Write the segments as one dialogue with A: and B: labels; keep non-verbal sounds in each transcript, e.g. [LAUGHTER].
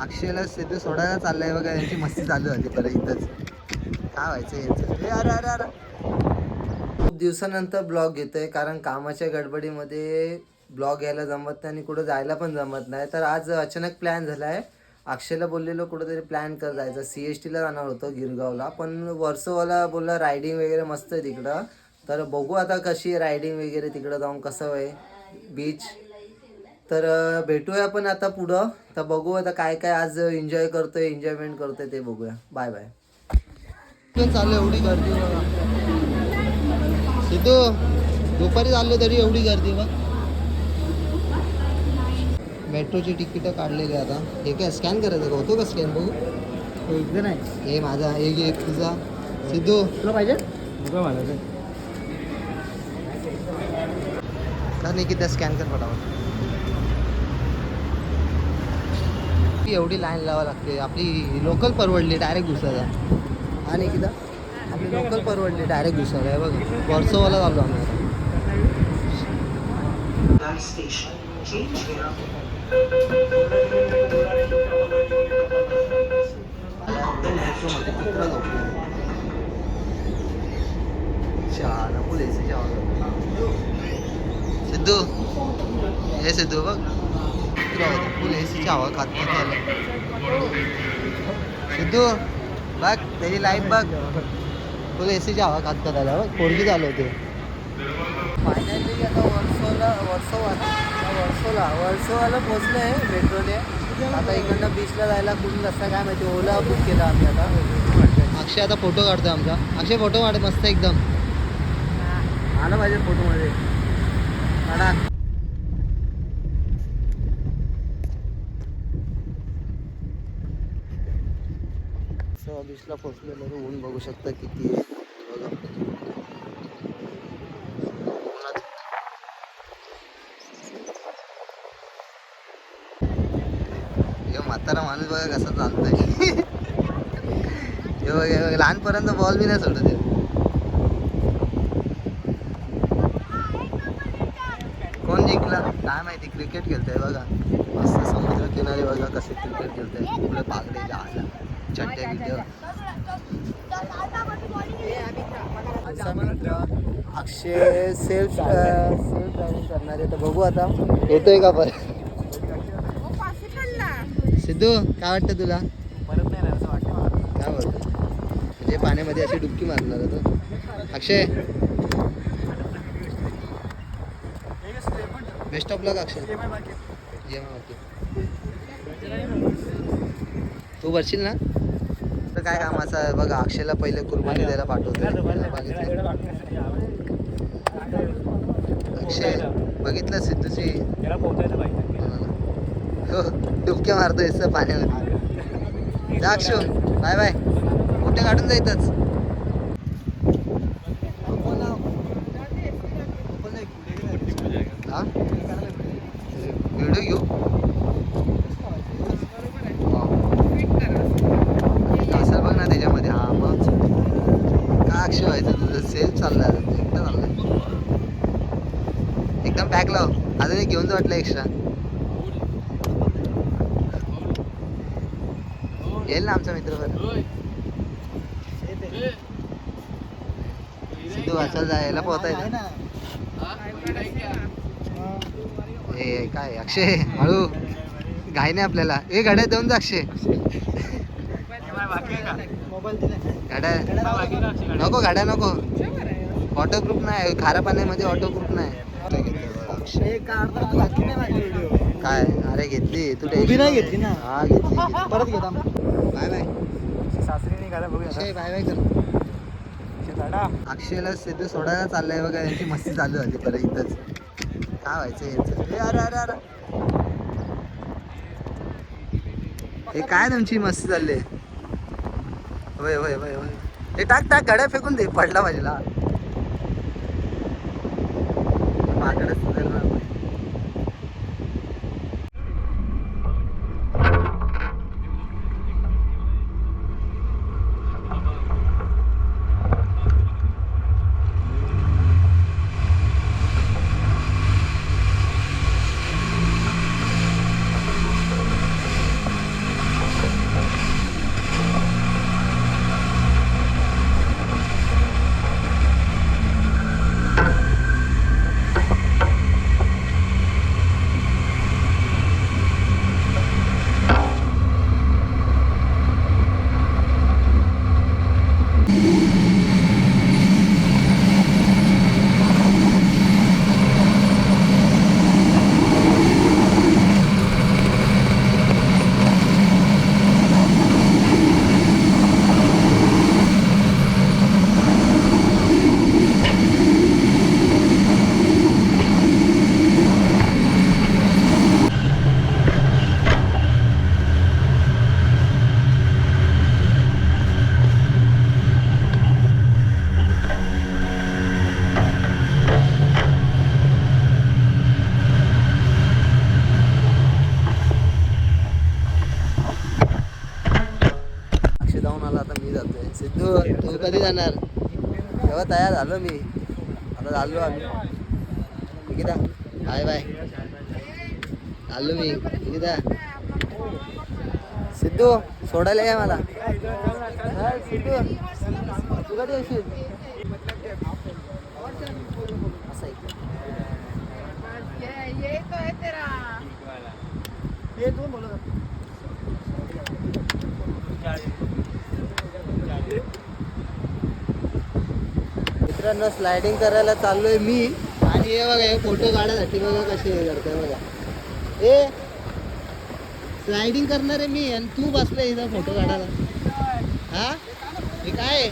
A: अक्षयला सिद्धू सोडायला चाललाय बघा यांची मस्ती चालू झाली परत इथंच. काय व्हायचं यांचं? अरे अरे अरे. खूप दिवसानंतर ब्लॉग घेतोय कारण कामाच्या गडबडीमध्ये ब्लॉग यायला जमत नाही आणि कुठं जायला पण जमत नाही. तर आज अचानक प्लॅन झाला आहे अक्षयला बोललेलो कुठंतरी प्लॅन कर जायचं. सी एस टीला जाणार होतो गिरगावला पण वर्सोवाला बोलला रायडिंग वगैरे मस्त आहे तिकडं. तर बघू आता कशी आहे रायडिंग वगैरे तिकडं जाऊन कसं आहे. बीच तर भेटूया पण आता पुढं. तर बघू आता काय काय आज एन्जॉय करतोय एन्जॉयमेंट करतोय ते बघूया. बाय बाय चालू एवढी गर्दी बघा. सिद्धू दुपारी चाललो तरी एवढी गर्दी बघ. मेट्रोची तिकीट काढलेली आता. हे काय स्कॅन करायचं का? होतो का स्कॅन बघू? हे माझा एक एक तुझा. सिद्धू.
B: तुला पाहिजे? बघा मला.
A: का नाही किती स्कॅन कर फटाफट. ती एवढी लाईन लावा लागते. आपली लोकल परवडली डायरेक्ट घुसायला आणि किती आपली लोकल परवडली डायरेक्ट घुसायला आहे बघ वर्सोवाला चाललो आम्ही. सिद्धू. हे सिद्धू बघ. होतं फुल एसीची हवा खात नाही. सिद्धू बघ त्याची लाईफ बघ. फुल एसीची हवा खात त्याला बघ पोरगी झालं होते. फायनली आता वर्सोला वर्सोवाला वर्सोला वर्सोवाला पोचलो आहे मेट्रोने. आता इकडनं बीचला जायला कुठून रस्ता काय माहिती ओला बुक केला आम्ही आता. अक्षय आता फोटो काढतोय आमचा. अक्षय फोटो काढ मस्त एकदम. आला पाहिजे फोटोमध्ये काढा. सव्वा बीचला पोचलेलो ऊन बघू शकता किती आहे. बघा. म्हातारा माणूस बघा कसा चालतोय. हे बघ हे बघ लहानपर्यंत बॉल बी नाही सोडत कोण जिंकला? काय माहिती क्रिकेट खेळतोय बघा. मस्त समुद्र किनारी बघा कसे क्रिकेट खेळतोय. पुढे पागडे जायला चड्ड्या बिड्या अक्षय सेल्फ सेल्फ ड्रायव्हिंग करणार. आहे तर बघू आता. येतोय का परत? सिद्धू काय वाटतं तुला?
B: परत नाही असं वाटतं
A: काय वाटतं म्हणजे पाण्यामध्ये अशी डुबकी मारणार होतो अक्षय. बेस्ट ऑफ लक अक्षय. तू भरशील ना? तर काय कामाचं आहे? बघा अक्षयला पहिले कुर्बानी द्यायला पाठवतो अक्षय बघितलं सिद्धूची?
B: त्याला पोहोचायचं
A: डुबक्या मारतोय इथं पाण्यामध्ये. जा अक्षू बाय बाय. कुठे काढून जायतच हा व्हिडिओ घेऊ असं बघ ना त्याच्यामध्ये हा मग का अक्षय व्हायचं तुझं सेल चाललाय एकटा चाललाय एकदम पॅक लाव अजून एक घेऊन जा वाटलं एक्स्ट्रा येईल ना आमचा मित्र बरं सिद्धू वाचायला जायला पोहता येत. ए काय अक्षय हळू. घाई नाही आपल्याला. ए गाड्या देऊन जा अक्षय. गाड्या नको गाड्या नको. ऑटो ग्रुप नाही खाऱ्या पाण्यामध्ये ऑटो ग्रुप नाही. काय? अरे घेतली. तू
B: उभी नाही घेतली ना.
A: हा घेतली. [LAUGHS]
B: परत घेता
A: बाय बाय.
B: सासरी निघाला बघूया.
A: अक्षय बाय बाय कर. अक्षयला सिद्धू सोडायला चाललाय बघा यांची मस्ती चालू झाली परत इथंच. काय व्हायचं यांचं अरे अरे अरे. हे काय तुमची मस्ती चालली? होय होय होय होय. हे टाक टाक गाड्या फेकून दे पडला पाहिजे माकडे सुधारणार नाही. मला आता मी जातोय सिद्धू तू कधी जाणार? तेव्हा तयार झालो मी. आता झालो आम्ही. निकिता. Bye bye. आलो मी. निकिता. सिद्धू सोडायला या मला. हाय, सिद्धू. तू कधी येशील? असं आहे. मित्रांनो स्लायडिंग करायला चाललोय मी. आणि हे बघा हे फोटो काढायसाठी बघा कसे हे करतोय बघा. ए स्लायडिंग करणार आहे मी आणि तू बसले इथं फोटो काढायला. हा? हे काय?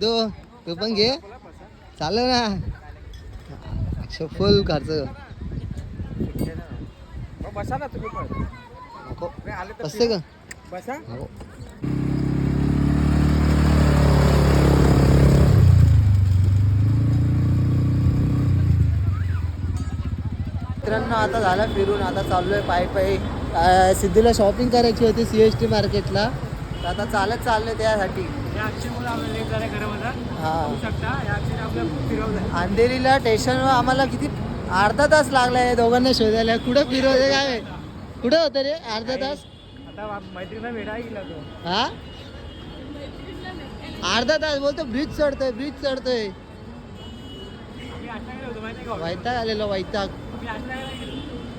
A: दो तू पण घे. चालेल ना. फुल खर्च
B: बसा ना तुम्ही पण.
A: नको. बसते का?
B: बसा.
A: नको मित्रांनो आता झालं फिरून. आता चाललोय पायी पायी. अं, सिद्धूला शॉपिंग करायची होती सी एस टी मार्केटला तर आता चालत चाललोय त्यासाठी. हा. अंधेरीला स्टेशनवर आम्हाला किती अर्धा तास लागलाय दोघांना शोधायला. कुठं फिरवते काय? कुठं होतं रे अर्धा तास? हा? अर्धा तास बोलतो ब्रिज चढतोय ब्रिज चढतोय. वैताग आलेलो वैताग.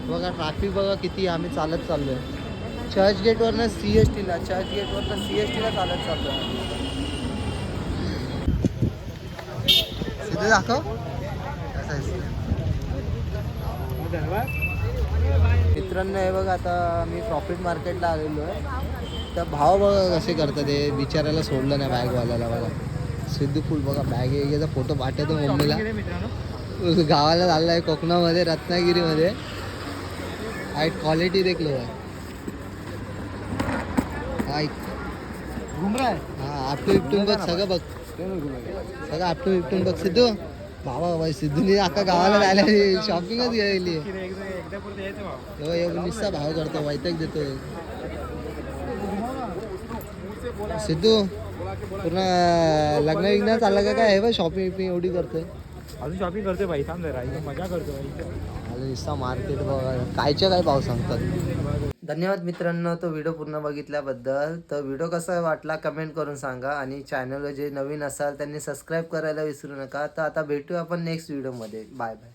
A: बघा ट्रॅफिक बघा किती आम्ही चालत चाललोय. चर्च गेटवरनं सी एस टीला चर्च गेटवरनं सी एस टीला चालत चाललोय. सिद्धू दाखव. मित्रांनो हे बघा आता मी प्रॉफिट मार्केटला आलेलो आहे. तर भाव बघा कसे करतात ते बिचारायला सोडलं नाही बॅगवाल्याला बघा. सिद्धू फुल बघा बॅग याचा फोटो पाठवतो मम्मीला. गावाला चालला आहे कोकणामध्ये रत्नागिरीमध्ये. हाईट क्वालिटी देख लो आहे.
B: घुमरा आहे
A: हा आपटू इपटून बघ सगळं बघ. सगळं आपटू इपटून बघ सिद्धू. बाबा बाबा सिद्धूने अख्खा गावाला जायला शॉपिंगच गेली एवढं निस्सा भाव करतो वैताग देतोय. सिद्धू पूर्ण लग्न विग्न चाललं का काय? हे बघ शॉपिंग विपिंग एवढी करतोय.
B: अजून शॉपिंग करतोय भाई थांब जरा मजा करतो भाई.
A: निस्सा मार्केट बघा. कायच्या काय भाव सांगतात? धन्यवाद मित्रांनो तो व्हिडिओ पूर्ण बघितल्याबद्दल. तर व्हिडिओ कसा वाटला कमेंट करून सांगा आणि चॅनलवर जे नवीन असाल त्यांनी सबस्क्राईब करायला विसरू नका. तर आता भेटू आपण नेक्स्ट व्हिडिओमध्ये बाय बाय